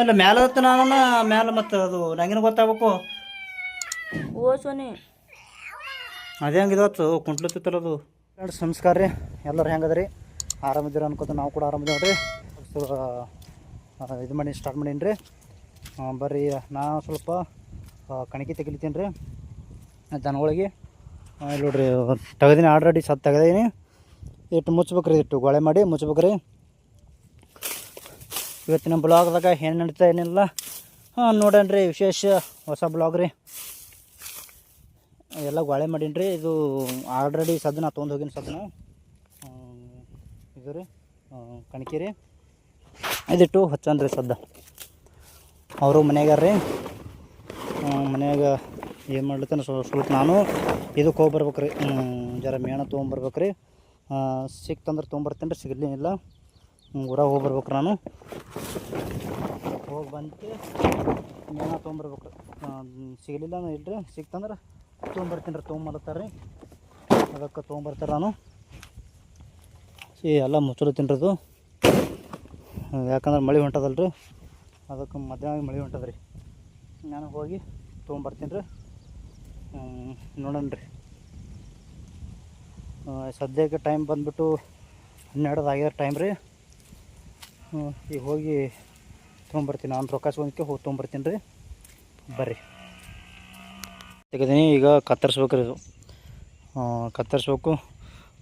ಅಲ್ಲ ಮ್ಯಾಲ ಹತ್ತ ನಾನು ಮ್ಯಾಲ ಮತ್ತು ಅದು ನಂಗೇನು ಗೊತ್ತಾಗಬೇಕು. ಓ ಸೋನಿ. ಅದೇ ಹಂಗಿದತ್ತು ಕುಂಟ್ಲತ್ತಿತ್ತಲ್ಲ ಅದು. ಎರಡು ಸಂಸ್ಕಾರ ರೀ. ಎಲ್ಲರೂ ಹೆಂಗದ ರೀ ಆರಾಮಿದ್ದೀರ ಅನ್ಕೋತ ನಾವು ಕೂಡ ಆರಾಮಿದ್ದೀವಿ ನೋಡ್ರಿ. ಇದು ಮಾಡಿ ಸ್ಟಾರ್ಟ್ ಮಾಡೀನಿ ರೀ ಬರ್ರಿ ನಾನು ಸ್ವಲ್ಪ ಕಣಕಿ ತೆಗಿಲಿತ್ತೀನಿ ರೀ. ದನಗಳಿಗೆ. ಇಲ್ಲ ನೋಡ್ರಿ ತೆಗೆದೀನಿ ಆಲ್ರೆಡಿ ಸತ್ತು ತೆಗೆದೀನಿ. ಇಟ್ಟು ಮುಚ್ಬೇಕ್ರಿ ಇಟ್ಟು ಗೊಳೆ ಮಾಡಿ ಮುಚ್ಬೇಕ್ರಿ. ಇವತ್ತಿನ ಬ್ಲಾಗ್ದಾಗ ಏನು ನಡೀತಾ ಏನಿಲ್ಲ. ಹಾಂ ನೋಡೋಣ ವಿಶೇಷ ಹೊಸ ಬ್ಲಾಗ್ ರೀ. ಎಲ್ಲ ಗಾಳೆ ಮಾಡೀನಿ ರೀ ಇದು ಆಲ್ರೆಡಿ ಸದ್ನ ತೊಗೊಂಡು ಹೋಗಿನ ಸದ್ನ. ಇದು ರೀ ಕಣಕಿ ರೀ. ಇದಿಟ್ಟು ಹಚ್ಚನ್ ರೀ ಸದ್ದ. ಅವರು ಮನೆಯಾಗ ರೀ. ಮನ್ಯಾಗ ಏನು ಮಾಡ್ಲತ್ತಾನ ಸ್ವಲ್ಪ ನಾನು. ಇದಕ್ಕೆ ಹೋಗಿ ಬರ್ಬೇಕು ರೀ ಜರ ಮೇಣ ತೊಗೊಂಬರ್ಬೇಕು ರೀ ಸಿಕ್ತಂದ್ರೆ ತೊಗೊಂಬರ್ತೀನಿ ರೀ ಸಿಗಲಿಲ್ಲ. ಊರಾಗ ಹೋಗಿ ಬರ್ಬೇಕು ನಾನು. ಹೋಗಿ ಬಂದು ಮೇಣ ತೊಗೊಂಬರ್ಬೇಕು. ಸಿಗಲಿಲ್ಲ ಇಲ್ರಿ ಸಿಕ್ತಂದ್ರೆ ತೊಗೊಂಬರ್ತೀನಿ ರೀ ತೊಗೊಂಬರ್ತಾರೆ ರೀ ಅದಕ್ಕೆ ತೊಗೊಂಬರ್ತಾರೆ ನಾನು. ಎಲ್ಲ ಮುಚ್ಚಲತ್ತೀನಿ ರೀ ಅದು ಯಾಕಂದ್ರೆ ಮಳೆ ಹೊಂಟದಲ್ಲ ರೀ ಅದಕ್ಕೆ ಮಧ್ಯಾಹ್ನ ಮಳೆ ಹೊಂಟದ ರೀ ನಾನು ಹೋಗಿ ತೊಗೊಂಬರ್ತೀನಿ ರೀ. ನೋಡೋಣ ರೀ. ಸದ್ಯಕ್ಕೆ ಟೈಮ್ ಬಂದುಬಿಟ್ಟು ಹನ್ನೆರಡು ಆಗ್ಯದ ಟೈಮ್ ರೀ. ಈಗ ಹೋಗಿ ತೊಗೊಂಬರ್ತೀನಿ. ನಾನು ರೊಕ್ಕ ಸಿಗೋದಕ್ಕೆ ಹೋಗಿ ತೊಗೊಂಬರ್ತೀನಿ ರೀ. ಬರ್ರಿ. ತೆಗೆದೀನಿ, ಈಗ ಕತ್ತರಿಸ್ಬೇಕು ರೀ ಇದು. ಕತ್ತರಿಸ್ಬೇಕು.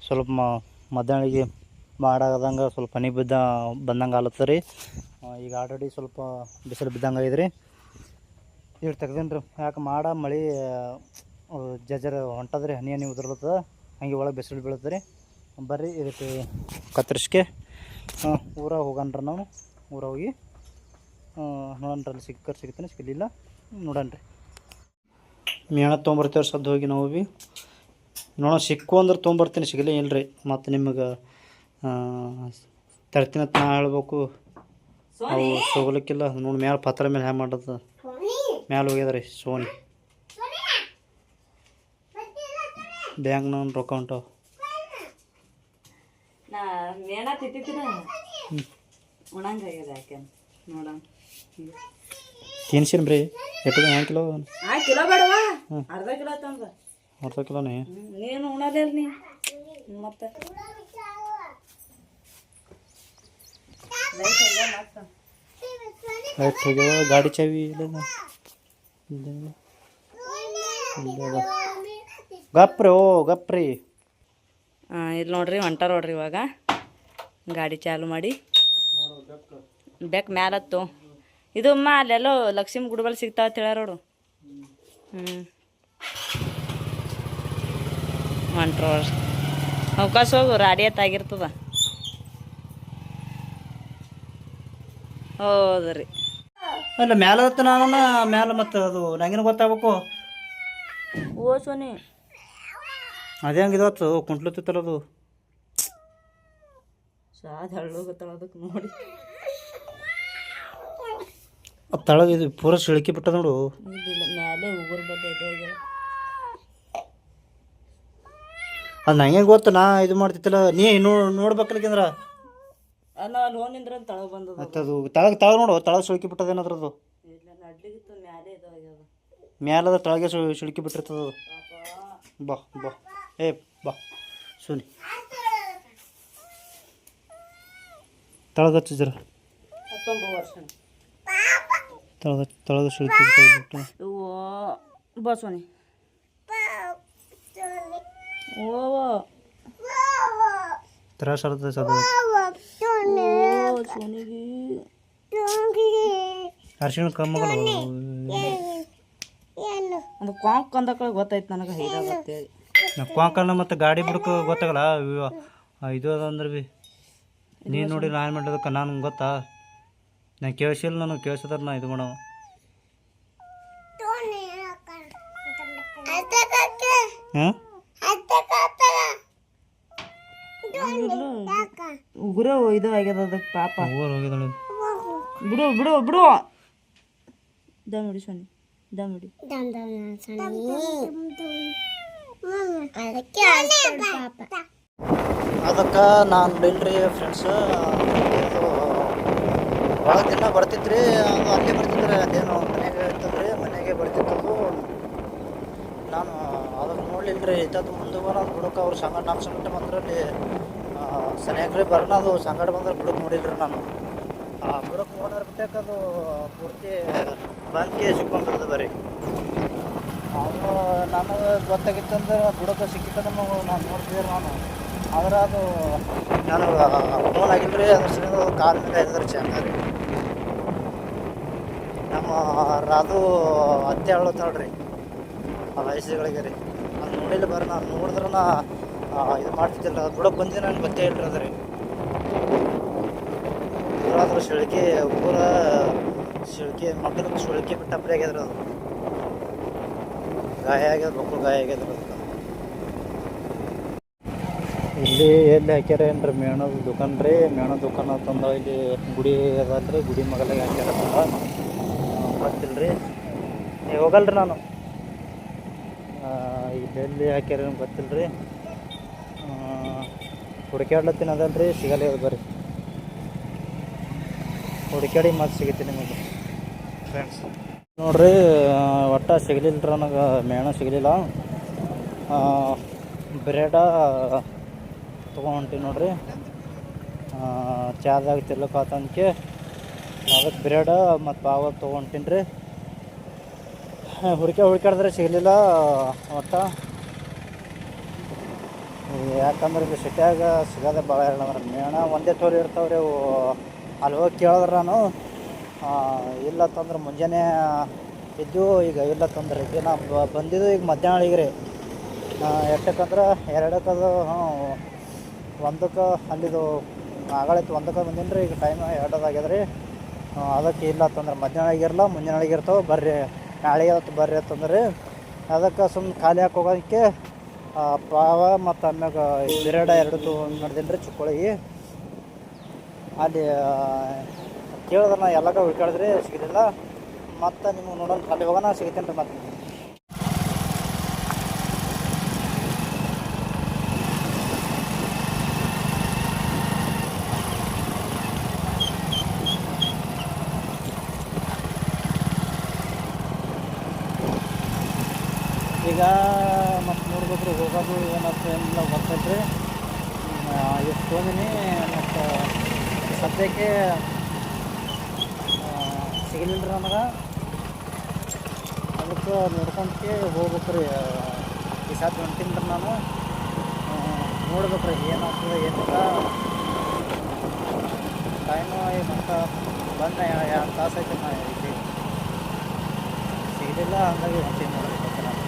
ಸ್ವಲ್ಪ ಮಧ್ಯಾಹ್ನಿಗೆ ಮಾಡಾಗದಂಗೆ ಸ್ವಲ್ಪ ಹನಿ ಬಿದ್ದ, ಬಂದಂಗೆ ಆಲತ್ತ ರೀ. ಈಗ ಆಲ್ರೆಡಿ ಸ್ವಲ್ಪ ಬಿಸಿಲು ಬಿದ್ದಂಗೆ ಆಗಿದೆ ರೀ. ಈಗ ತೆಗ್ದೀನಿ ರೀ ಯಾಕೆ ಮಾಡ, ಮಳೆ ಜಜರ ಹೊಂಟದ್ರಿ ಹನಿ ಹನಿ ಉದುರ್ಲತ್ತದ. ಹಂಗೆ ಒಳಗೆ ಬಿಸಿಲು ಬೀಳುತ್ತೆ ರೀ. ಬರ್ರಿ, ಇದಕ್ಕೆ ಕತ್ತರಿಸ್ಕೆ. ಊರ ಹೋಗಣ್ರಿ ನಾವು. ಊರ ಹೋಗಿ ನೋಡೋಣ ಅಲ್ಲಿ ಸಿಕ್ಕರ್ ಸಿಗ್ತಾನೆ ಸಿಗಲಿಲ್ಲ ನೋಡೋಣ ರೀ ಮೇಣ ತೊಗೊಂಬರ್ತೇವೆ ಸದ್ದು ಹೋಗಿ ನಾವು ಭೀ. ನೋಡೋಣ ಸಿಕ್ಕು ಅಂದ್ರೆ ತೊಗೊಂಬರ್ತೀನಿ ಸಿಗಲೇ ಇಲ್ಲ ರೀ ಮತ್ತು ನಿಮಗೆ ತರ್ತೀನಿ ಅಂತ ನಾ ಹೇಳ್ಬೇಕು. ಅವು ಸಿಗಲಿಕ್ಕಿಲ್ಲ. ನೋಡಿ ಮ್ಯಾಲೆ ಪತ್ರ ಮೇಲೆ ಹ್ಯಾಂಗೆ ಮಾಡೋದು ಮ್ಯಾಲೆ ಹೋಗ್ಯದ ರೀ ಸೋನಿ ಬ್ಯಾಂಕ್ನ ರೊಕ್ಕ ಹೊಂಟಾವ ನಾ ಮೇಣ ತಿಂತಿನ ಉಣಂಗ ಆಗ್ಯದ ಯಾಕೆ ತಿನ್ಸಿನ್ ರೀ ಹ್ಯಾಂಗ ಕಿಲೋ ಆ ಕಿಲೋ ಬೇಡವಾ? ಅರ್ಧ ಕಿಲೋ ತಂದ. ಅರ್ಧ ಕಿಲೋನೇ? ನೀನು ಉಣಲಿಲ್ಲ ನೀ. ಮತ್ತೆ? ಲೈಟ್ ಹೋಗ್ಯಾವ ಗಾಡಿ ಚಾವಿ ಇಲ್ಲ ಗಪ್ರಿ ಓ ಗಪ್ರಿ. ಇಲ್ಲಿ ನೋಡ್ರಿ ಹೊಂಟಾರ ನೋಡ್ರಿ ಇವಾಗ. ಗಾಡಿ ಚಾಲು ಮಾಡಿ. ಬೆಕ್ ಮ್ಯಾಲತ್ತು. ಇದು ಅಮ್ಮ ಅಲ್ಲೆಲ್ಲೋ ಲಕ್ಷ್ಮಿ ಗುಡ್ಬಲ್ ಸಿಗ್ತಾವ ನೋಡು ಹ್ಞೂ ಹೊಂಟ್ರ ಅವಕಾಶ ಹೋಗು ರಾಡಿ ಆಗಿರ್ತದ. ಹೌದ್ರಿ. ಅಲ್ಲ ಮ್ಯಾಲ ನಾನು ಮ್ಯಾಲ ಮತ್ತೆ ಅದು ನಂಗಿನ ಗೊತ್ತಾಗಬೇಕು. ಓ ಸೋನಿ. ಅದೇ ಹಂಗಿದತ್ತು ಕುಂಟ್ಲತ್ತಿತ್ತಲ್ಲ ಅದು ಸಾದ್ ಹಳ್ಳೋಗತ್ತಳ ಅದಕ್ಕೆ ನೋಡಿ. ಅದು ತಳಗ ಇದು ಪೂರ ಸಿಳಕಿ ಬಿಟ್ಟದ ನೋಡು. ಇದಿಲ್ಲ ಮ್ಯಾಲೆ ಉಗುರು ಆಗ್ಯಾವ. ಅದು ನಂಗೆ ಗೊತ್ತು ನಾ ಇದು ಮಾಡ್ತಿತ್ತಲ್ಲ ನೀ ನೋ ನೋಡ್ಬೇಕಲ್ಕಂದ್ರ ನಾ ಅಲ್ಲಿ ಹೋಗಿ ನಿಂದ್ರ ತಳಗ ಬಂದದ. ಮತ್ತು ಅದು ತಳಗ ತಳಗ ನೋಡು ತಳಗ ಸಿಳಕಿ ಬಿಟ್ಟದ ಏನಾದ್ರದು. ಇಲ್ಲ ನಡ್ಲಿಗಿತ್ತು ಮ್ಯಾಲೆ ಇದು ಆಗ್ಯಾವ ಮ್ಯಾಲದ ತಳಗೆ ಸಿಳಕಿ ಬಿಟ್ಟಿರ್ತದ ಅದು. ಬಾ ಬಾ. ಏ ಬಾ. ಸುನಿ. ತಳಗ ಹಚ್ಚು ಜರ ತಳಗ ತಳಗ ಬಸವನಿ ಓ ತ್ರಾಸ ಆಗ್ತದೆ ಸದ ಓ ಸೋನಿಗಿ. ಅರ್ಶಿಣ ಕಮ್ಮಗಲ್ಲ ಅದು ಕಾಂಕ್ ಅಂದಕ್ಕಳ ಗೊತ್ತಾಯ್ತು ನನಗೆ ಹೈದಾಗತ್ತೇಳಿ ಕ್ವಾಂಕಲ್ನ ಮತ್ತು ಗಾಡಿ ಬಿಡಕ ಗೊತ್ತಾಗಲ್ಲ. ಇದು ಅದ ಅಂದ್ರೆ ಭೀ ನೀನು ನೋಡಿ ನಾನು ಮಾಡಿದಕ್ಕೆ ನಾನು ಗೊತ್ತಾ? ನಾನು ಕೇಳಿಸಿಲ್ಲ ನನಗೆ ಕೇಳಿಸಿದ್ರೆ ನಾ ಇದು ಮಾಡವ. ಹಾಂ? ಉಗುರ ಇದು ಆಗ್ಯದ ಅದಕ್ಕೆ ಪಾಪ. ಬಿಡು ಬಿಡು ಬಿಡು. ದಮ್ ಹಿಡಿ ಸೋನಿ ದಮ್ ಹಿಡಿ ಅದಕ್ಕೆ ನಾನು ಬಿಲ್ರಿ ಫ್ರೆಂಡ್ಸ್ ಭಾಳ ದಿನ ಬರ್ತಿತ್ತು ರೀ ಅದು ಅಲ್ಲೇ ಬರ್ತಿದ್ರೆ ಅದೇನು ಮನೆಗೆ ಇರ್ತದ್ರಿ ಮನೆಗೆ ಬರ್ತಿತ್ತು ನಾನು ಅದಕ್ಕೆ ನೋಡಲಿಲ್ಲ ರೀ ಇತ್ತದು ಮುಂದೆ ಬರೋದು ಹುಡುಕ ಅವ್ರು ಸಂಗಡ ನಮ್ಮ ಸಂಗಡ ಬಂದ್ರಲ್ಲಿ ಸರಿಯಾಗಿ ಬರೋಣ ಅದು ಸಂಗಡ ಬಂದ್ರೆ ಬುಡಕ್ಕೆ ನೋಡಿಲ್ರಿ ನಾನು. ಆ ಬುಡಕ್ಕೆ ನೋಡಿದ್ರೆ ಬಿಟ್ಟಕ್ಕೆ ಅದು ಪೂರ್ತಿ ಬಂದ್ಗೆ ಸಿಕ್ಕೊಂಡಿರೋದು ಬರೀ. ಅವನು ನನಗೆ ಗೊತ್ತಾಗಿತ್ತಂದ್ರೆ ಬುಡಕ್ಕೆ ಸಿಕ್ಕಿತ್ತಂದ್ರೆ ನಾನು ನೋಡ್ತಿದ್ದೆ ನಾನು ಆದ್ರೆ ಅದು ನನಗೆ ಫೋನ್ ಆಗಿಲ್ಲ ರೀ, ಅದ್ರ ಸಲ ಕಾಲ ಮೇಲೆ ಚಂದ ರೀ ನಮ್ಮ ರಾದು ಅತ್ತೆ ಹೇಳತ್ತಾಳ್ರಿ ಆ ವಯಸ್ಸುಗಳಿಗೆ ರೀ. ಅದು ನೋಡಿಲ್ಲ ಬರ್ರಿ ನಾನು ನೋಡಿದ್ರೆ ನಾ ಇದು ಮಾಡ್ತಿದ್ದಿಲ್ಲ. ಬುಡಕ್ಕೆ ಬಂದಿದ್ದು ನನಗೆ ಗೊತ್ತೇ ಇಲ್ರಿ ಅದು ರೀ ಊರಾದ್ರೆ ಶಿಳ್ಕೆ ಊರ ಶಿಳ್ಕೆ ಮಕ್ಕಳಿಗೆ ಶಿಳ್ಕೆ ಬಿಟ್ಟು ಆಗ್ಯದ್ರಿ ಅದು. ಗಾಯ ಆಗ್ಯದ ಮಕ್ಕಳು ಗಾಯ ಆಗ್ಯದ ಇಲ್ಲಿ ಎಲ್ಲಿ ಹಾಕ್ಯಾರ ಏನ್ರಿ ಮೇಣದ ದುಕಾನ್ ರೀ? ಮೇಣ ದುಕಾನ್ ಅಂತಂದ ಇಲ್ಲಿ ಗುಡಿ ಅದಲ್ರಿ ಗುಡಿ ಮಗಲಾಗ ಹಾಕ್ಯಾರ ಗೊತ್ತಿಲ್ಲ ರೀ ಏ ಹೋಗಲ್ರಿ ನಾನು. ಆ, ಇಲ್ಲಿ ಎಲ್ಲಿ ಹಾಕ್ಯಾರ ಏನು ಗೊತ್ತಿಲ್ಲ ರೀ ಹುಡುಕ್ಯಾಡ್ಲತ್ತೀನಿ ಅದಲ್ರಿ ಸಿಗಲ್ಲ ಅದು ಬರ್ರಿ. ಹುಡುಕ್ಯಾಡಿ ಮತ್ತೆ ಸಿಗುತ್ತೆ ನಿಮಗೆ. ಫ್ರೆಂಡ್ಸ್ ನೋಡ್ರಿ ಒಟ್ಟ ಸಿಗಲಿಲ್ಲ ನನಗೆ, ಮೇಣ ಸಿಗಲಿಲ್ಲ. ಬ್ರೆಡ ತೊಗೊಂಡ್ತೀನಿ ನೋಡ್ರಿ. ಚಾದಾಗ ತಿರ್ಲಕ್ಕಾತಂದಕ್ಕೆ ಅದಕ್ಕೆ ಬ್ರೆಡ ಮತ್ತು ಪಾವ ತೊಗೊಂತೀನಿ ರೀ. ಹುಡುಕೆ ಹುಡುಕಾಡಿದ್ರೆ ಸಿಗಲಿಲ್ಲ, ಒಟ್ಟ. ಯಾಕಂದ್ರೆ ಇದು ಸಿಟ್ಯಾಗ ಸಿಗೋದೇ ಭಾಳ ಹೇಳಂದ್ರೆ ಮೇಣ, ಒಂದೇ ತೋರಿ ಇರ್ತಾವ್ರಿ ಅವು. ಅಲ್ಲಿ ಹೋಗಿ ಕೇಳಿದ್ರೆ ನಾನು. ಇಲ್ಲ ತಂದ್ರೆ ಮುಂಜಾನೆ ಇದ್ದು ಈಗ ಇಲ್ಲ ತಂದ್ರೆ ಈಗ ನಾವು ಬಂದಿದ್ದು ಈಗ ಮಧ್ಯಾಹ್ನ ರೀ. ಎಷ್ಟಕ್ಕಂದ್ರೆ ಎರಡಕ್ಕದು ಹ್ಞೂ, ಒಂದಕ್ಕೆ ಅಲ್ಲಿದು ಆಗಳಿತ್ತು ಒಂದಕ್ಕೆ ಬಂದೀನಿ ರೀ. ಈಗ ಟೈಮ್ ಎರಡದಾಗ್ಯದ ರೀ. ಅದಕ್ಕೆ ಇಲ್ಲ ತಂದ್ರೆ ಮಧ್ಯಾಹ್ನ ಆಗಿರಲ್ಲ ಮುಂಜಾನೆ ಆಗಿರ್ತಾವೆ ಬರ್ರಿ. ನಾಳೆ ಆಯ್ತು ಬರ್ರಿ ಅಂತಂದ್ರೆ ಅದಕ್ಕೆ ಸುಮ್ಮನೆ ಖಾಲಿ ಹೋಗೋದಕ್ಕೆ ಪಾವ ಮತ್ತು ಆಮ್ಯಾಗ ಬಿರಡ ಎರಡು ಮಾಡಿದೀನಿ ರೀ ಚಿಕ್ಕೋಳಿಗೆ. ಅಲ್ಲಿ ಕೇಳಿದ್ರೆ ನಾ ಎಲ್ಲಕ ಹುಡ್ಕಾಡಿದ್ರಿ ಸಿಗಲಿಲ್ಲ ಮತ್ತು ನಿಮಗೆ ನೋಡೋಣ ಅಲ್ಲಿ ಹೋಗೋಣ ಸಿಗ್ತೇನೆ ರೀ ಮತ್ತೆ ಈಗ ಮತ್ತೆ ನೋಡ್ಬೇಕು ಹೋಗೋದು ಏನಂತ ಏನಿಲ್ಲ ಬರ್ತೈತೆ ರೀ ಹೋದಿನಿ, ಮತ್ತು ಸದ್ಯಕ್ಕೆ ಸಿಗಲಿಲ್ಲ ರೀ ನಮಗೆ ಅದಕ್ಕೆ ನೋಡ್ಕೊಂತ ಹೋಗ್ಬೇಕು ರೀ ಈ ಸಾತ್ ಹೊಂಟೀನಿ ರೀ ನಾನು. ನೋಡ್ಬೇಕು ರೀ ಏನಾಗ್ತದೆ, ಏನಿಲ್ಲ. ಟೈಮು ಮತ್ತು ಬಂದ ಎರಡು ತಾಸು ಐತೆ ನಾ ಇಲ್ಲಿ? ಸಿಗಲಿಲ್ಲ ಹಂಗಾಗಿ ಹೊಂಟೀನಿ ನೋಡ್ರಿ ಮತ್ತೆ ನಾನು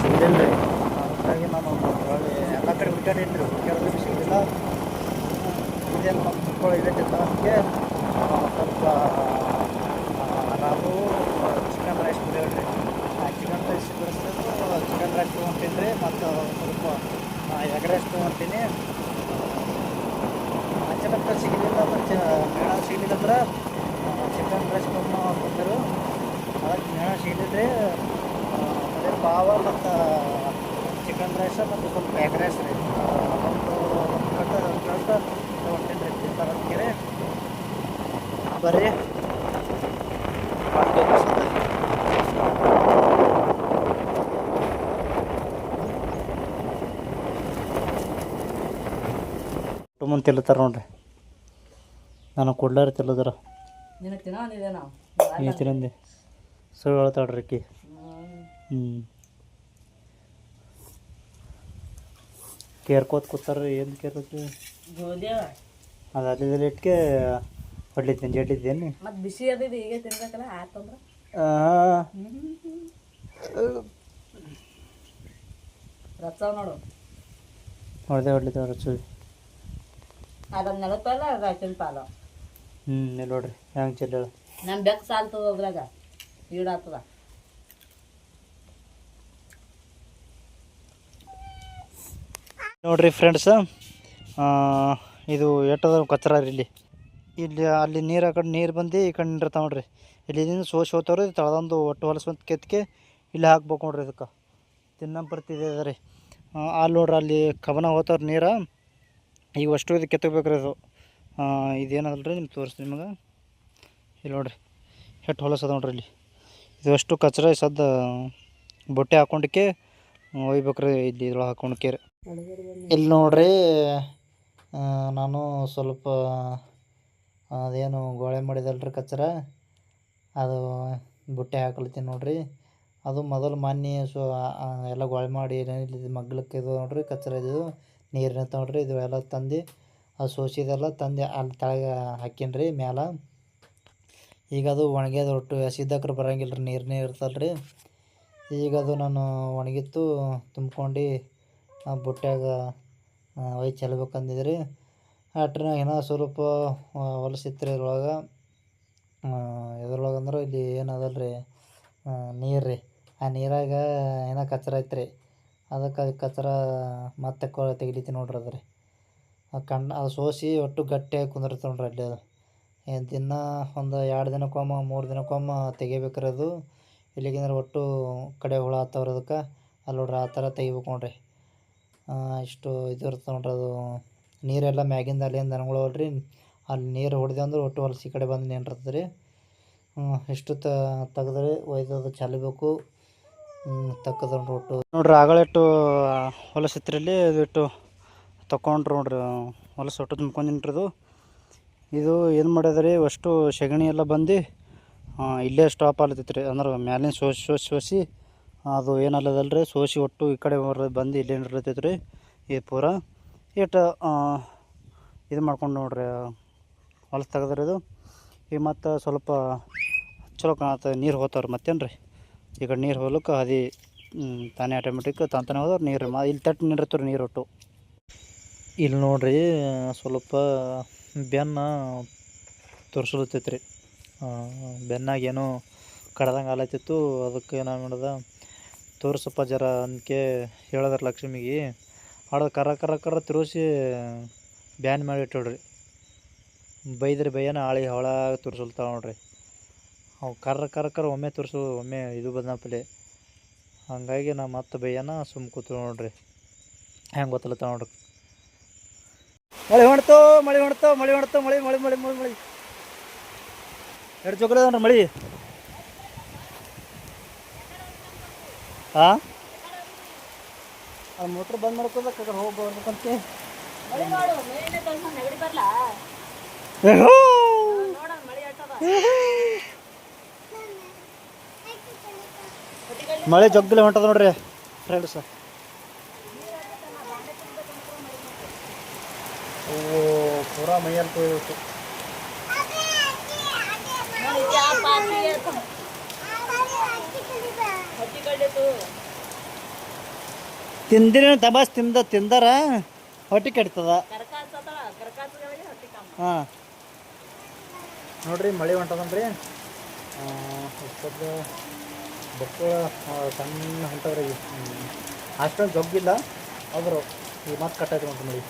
ಸಿಗಲಿಲ್ಲ ರೀ ಹಾಗಾಗಿ ನಾನು ಒಳ್ಳೆ ಎಲ್ಲ ಕಡೆ ಹುಡ್ಕಾಡೀನಿ ರೀ ಹುಡ್ಕಾಡಿದ್ರೆ ಸಿಗಲಿಲ್ಲ ಇದೇನು ನಮ್ಮ ಚಿಕ್ಕಗಳು ಇದೆ ಅದಕ್ಕೆ ಸ್ವಲ್ಪ ರಾಬು ಚಿಕನ್ ರೈಸ್ ಬಿಡೋರಿ ಆ ಚಿಕನ್ ರೈಸ್ ಬಿಡಿಸ್ಬೇಕು ಚಿಕನ್ ರೈಸ್ ತೊಗೊಂತೀನಿ ರೀ ಮತ್ತು ಸ್ವಲ್ಪ ಎಗ್ ರೈಸ್ ತೊಗೊಂತೀನಿ ಅಚಾನಕ್ ಸಿಗಲಿಲ್ಲ ಮತ್ತು ಮೇಣ ಸಿಗಲಿಲ್ಲ ಅಂದ್ರೆ ಚಿಕನ್ ರೈಸ್ ಕೊಮ್ಮ ಕೊಟ್ಟರು. ಅದಕ್ಕೆ ಮೇಣ ಸಿಗಲಿದ್ರೆ ಅದೇ ಪಾವ ಮತ್ತು ಚಿಕನ್ ರೈಸ್ ಮತ್ತು ಸ್ವಲ್ಪ ಎಗ್ ರೈಸ್ ರೀ. ಒಂದು ಒಂದು ಕಟ್ಟ ಒಂದು ಕಟ್ಟ ತೊಗೊಂತೀನಿ ರೀ, ತಿಂತಾರೆ ರೀ ಕುಟುಂಬ ತಿಲ್ಲತ್ತಾರ ನೋಡ್ರಿ. ನಾನು ಕೊಡ್ಲಾರ ತಿಲ್ಲದಾರ ನೀ ತಿನ್ನಂದೆ. ಸುಳ್ಳು ಹೇಳ್ತಾಳ್ರಿ ಅಕ್ಕಿ. ಹ್ಞೂ ಕೇರ್ಕೋತ ಕೂತಾರ್ರಿ ಏನು ಕೇರ್ಕೋತಿ? ಅದು ಅಲ್ಲಿ ಇಟ್ಕೆ ಹೊಡ್ಲಿದ್ದೀನಿ ಜಡ್ಲಿದ್ದೇನೆ ಮತ್ತು ಬಿಸಿ ಅದಿದೆ ತಿನ್ಬೇಕಲ್ಲ ಆತಂದ್ರೆ ರಚಾವ್ ನೋಡು. ಹೊಡೆದೆ ರಚ್ಚು ಅದು. ಪಾಲು ಹ್ಞೂ ಇಲ್ಲಿ ನೋಡ್ರಿ ಹೆಂಗೆ ಚೆಲ್ಲ ನಮ್ಮ ಬೆಕ್ಕ ಸಾಲ್ತದ ಅದ್ರಾಗ ಈಡಾಗ್ತದ ನೋಡ್ರಿ ಫ್ರೆಂಡ್ಸ್ ಇದು ಎಟ್ಟದ ಕಚ್ರ ರೀ ಇಲ್ಲಿ. ಇಲ್ಲಿ ಅಲ್ಲಿ ನೀರು ಆ ಕಡೆ ನೀರು ಬಂದು ಈ ಕಡೆ ನಿಂದಿರ್ತಾವ ನೋಡ್ರಿ. ಇಲ್ಲಿಂದ ಸೋಸಿ ಹೋಗ್ತಾವ್ರಿ ತಳದೊಂದು ಒಟ್ಟು ಹೊಲಸು ಬಂದು ಕೆತ್ತಿಗೆ ಇಲ್ಲಿ ಹಾಕ್ಬೇಕು ನೋಡ್ರಿ ಇದಕ್ಕೆ. ತಿನ್ನಂಬರ್ತಿದೆ ಅದ ರೀ. ಅಲ್ಲಿ ನೋಡ್ರಿ ಅಲ್ಲಿ ಕವನ ಹೋಗ್ತಾವ್ರಿ ನೀರು. ಈಗ ಅಷ್ಟು ಇದು ಕೆತ್ತಬೇಕ್ರಿ ಅದು. ಇದೇನದಲ್ಲ ರೀ ನಿಮ್ಗೆ ತೋರಿಸ್ತೀನಿ ನಿಮಗೆ. ಇಲ್ಲಿ ನೋಡ್ರಿ ಹೆಟ್ಟು ಹೊಲಸದ ನೋಡ್ರಿ ಇಲ್ಲಿ. ಇದು ಅಷ್ಟು ಕಚ್ರ ಸದ್ದು ಬೊಟ್ಟೆ ಹಾಕೊಂಡಕ್ಕೆ ಒಯ್ಬೇಕ್ರಿ ಇಲ್ಲಿ ಇದ್ರೊಳಗೆ ಹಾಕೊಂಡಕ್ಕೆ ಇಲ್ಲಿ ನೋಡ್ರಿ ನಾನು ಸ್ವಲ್ಪ, ಅದೇನು ಗೋಳೆ ಮಾಡಿದಲ್ರಿ ಕಚ್ರ. ಅದು ಬುಟ್ಟೆ ಹಾಕ್ಲತ್ತೀನಿ ನೋಡ್ರಿ. ಅದು ಮೊದಲು ಮಾನ್ಯ ಸೊ ಎಲ್ಲ ಗೋಳೆ ಮಾಡಿ ಮಗ್ಲಕ್ಕೆ ಇದು ನೋಡ್ರಿ ಕಚ್ರ ಇದು. ನೀರಿನ ತೊಗೊಂಡ್ರಿ ಇದು ಎಲ್ಲ ತಂದು ಅದು ಸೋಸಿದೆಲ್ಲ ತಂದು ಅಲ್ಲಿ ಕೆಳಗೆ ಹಾಕೀನಿ ರೀ ಮ್ಯಾಲ. ಈಗ ಅದು ಒಣಗ್ಯದ ಒಟ್ಟು ಹಸಿದಕ್ರೆ ಬರಂಗಿಲ್ಲ ರೀ ನೀರನ್ನೇ ಇರ್ತಲ್ಲ ರೀ ಈಗ ಅದು ನಾನು ಒಣಗಿತ್ತು, ತುಂಬ್ಕೊಂಡು ಬುಟ್ಟ್ಯಾಗ ಒಯ್ ಚೆಲ್ಬೇಕಂದಿದ್ರಿ. ಅಟ್ರ ಏನೋ ಸ್ವಲ್ಪ ಹೊಲಸಿತ್ತು ಇದ್ರೊಳಗೆ. ಇದ್ರೊಳಗೆ ಅಂದ್ರೆ ಇಲ್ಲಿ ಏನದಲ್ಲ ರೀ ನೀರು ರೀ ಆ ನೀರಾಗ ಏನೋ ಕಚ್ರ ಐತ್ರಿ. ಅದಕ್ಕೆ ಅದು ಮತ್ತೆ ಕೊ ತೆಗಿಲಿತ್ತೀನಿ ನೋಡ್ರಿ ಅದು ಆ ಕಣ್ಣು, ಅದು ಸೋಸಿ ಒಟ್ಟು ಗಟ್ಟಿಯಾಗಿ ಕುಂದಿರ್ತದೆ ನೋಡ್ರಿ ಅಲ್ಲಿ ಅದು. ದಿನ ಒಂದು ಎರಡು ದಿನಕ್ಕೊಮ್ಮೆ, ಮೂರು ದಿನಕ್ಕೊಮ್ಮೆ ತೆಗಿಬೇಕ್ರಿ ಅದು ಇಲ್ಲಿಗಿಂದ್ರೆ ಒಟ್ಟು ಕಡೆ ಹುಳ ಹತ್ತವ್ರಿ ಅದಕ್ಕೆ. ಅಲ್ಲಿ ನೋಡ್ರಿ ಆ ಥರ ತೆಗಿಬೇಕು ನೋಡ್ರಿ. ಇಷ್ಟು ಇದು ಇರ್ತದೆ ನೋಡ್ರಿ ಅದು. ನೀರೆಲ್ಲ ಮ್ಯಾಗಿಂದ ಅಲ್ಲಿಂದ ದನಗಳು ಅಲ್ರಿ. ಅಲ್ಲಿ ನೀರು ಹೊಡೆದೆ ಅಂದ್ರೆ ಒಟ್ಟು ಹೊಲಸಿ ಕಡೆ ಬಂದು ನಿಂತಿರ್ತದೆ ರೀ ಇಷ್ಟು ತೆಗೆದ್ರೆ ಅದು ಚೆಲ್ಲಬೇಕು. ತಕ್ಕದ ನೋಡ್ರಿ ಒಟ್ಟು ನೋಡ್ರಿ ಆಗಳಿಟ್ಟು ಹೊಲಸಿತ್ರಲ್ಲಿ ಇದು ಇಟ್ಟು ತಕೊಂಡ್ರು ನೋಡ್ರಿ ಹೊಲಸು ಹೊಟ್ಟು ತುಂಬ್ಕೊಂಡಿನ್ರಿ ಇದು ಏನು ಮಾಡ್ಯದ್ರಿ, ಅಷ್ಟು ಸೆಗಣಿ ಎಲ್ಲ ಬಂದು ಇಲ್ಲೇ ಸ್ಟಾಪ್ ಆಲತ್ತೈತೆ ರೀ ಅಂದ್ರೆ ಮ್ಯಾಲಿನ ಸೋಸಿ ಸೋಸಿ ಸೋಸಿ ಅದು ಏನಲ್ಲದಲ್ಲ ರೀ ಸೋಸಿ ಒಟ್ಟು ಈ ಕಡೆ ಬಂದು ಇಲ್ಲೇ ನಿರ್ತೈತೆ ರೀ ಇದು ಪೂರ. ಇಟ್ಟು ಇದು ಮಾಡ್ಕೊಂಡು ನೋಡ್ರಿ ಹೊಲಸು ತೆಗೆದ್ರಿ ಇದು ಈಗ ಮತ್ತು ಸ್ವಲ್ಪ ಚಲೋ ಕಾಣತ್ತೆ, ನೀರು ಹೋಗ್ತಾವ್ರಿ ಮತ್ತೇನು ರೀ ಈಗ ನೀರು ಹೋಗ್ಲಿಕ್ಕೆ ಅದೇ ತಾನೇ ಆಟೋಮೆಟಿಕ್ ತಂತಾನೆ ಹೋದ್ರೆ ನೀರು ಮಾ, ಇಲ್ಲಿ ತಟ್ಟು ನಿಂದಿರ್ತವ್ರಿ ನೀರು ಒಟ್ಟು. ಇಲ್ಲಿ ನೋಡ್ರಿ, ಸ್ವಲ್ಪ ಬೆನ್ನ ತೋರಿಸ್ಲತ್ತೈತೆ ರೀ ಬೆನ್ನಾಗ ಏನೋ ಕಡ್ದಂಗೆ ಆಲತ್ತಿತ್ತು, ಅದಕ್ಕೆ ನಾನು ಮಾಡಿದೆ, ತೋರಿಸಪ್ಪ ಜರ ಅಂದ್ಕೆ ಹೇಳಿದ್ರೆ ಲಕ್ಷ್ಮಿಗೆ. ಆಡೋದು ಕರ ಕರ ಕರ ತಿರುಗಿಸಿ ಬ್ಯಾನ್ ಮಾಡಿ ಇಟ್ಟೋಡ್ರಿ ಬೈದ್ರೆ ಬೈಯನ ಆಳಿ ಹೊಳ ತುರ್ಸಲ್ತಾವ ನೋಡ್ರಿ. ಅವು ಕರ್ರ ಕರ್ರ ಕರ್ರ ಒಮ್ಮೆ ತೋರಿಸೋದು ಒಮ್ಮೆ ಇದು ಬಂದಪಲೆ ಹಂಗಾಗಿ ನಾ ಮತ್ತೆ ಬೈಯನ ಸುಮ್ ಕೂತು ನೋಡ್ರಿ. ಹೆಂಗೆ ಗೊತ್ತಲ್ಲ ನೋಡ್ರಿ. ಮಳೆ ಹೊಣ್ತೋ ಮಳೆ ಹೊಣ್ತೋ ಮಳೆ ಹೊಣ್ತೋ ಮಳೆ ಮಳೆ ಮಳೆ ಮಳೆ ಮಳೆ. ಎರಡು ಚೊಕ್ಕಲ ಮಳಿ ಮಳೆ? ಹಾಂ ಅದು ಮೋಟ್ರ್ ಬಂದ್ ಮಾಡ್ಕೋಬೇಕು ಅದ್ರ ಹೋಗಿ ಬರ್ಬೇಕಂತೆ. ಮಳೆ ಜಗ್ಗಲೆ ಹೊಂಟದ ನೋಡ್ರಿ ಫ್ರೆಂಡ್ಸ್ ಓ ಪೂರಾ ಮೈಯಲ್ಲಿ ಕೊಯ್ಬೇಕು ತಿಂದಿನ ತಬಾಸ್ ತಿಂದ ತಿಂದಾರ ಹೊಟ್ಟೆ ಕೆಡ್ತದ. ಹಾಂ. ನೋಡ್ರಿ ಮಳೆ ಹೊಂಟದನ್ರಿ ಇಷ್ಟೊಂದು ಬಕ್ಕಳ ಸಣ್ಣ ಹಂತವ್ರಿಗೆ ಅಷ್ಟೊಂದು ಜಗ್ಗಿಲ್ಲ. ಆದರೂ ಈ ಮತ್ತೆ ಕಟ್ಟಾಯ್ತು ಅಂತ ಮಳೆ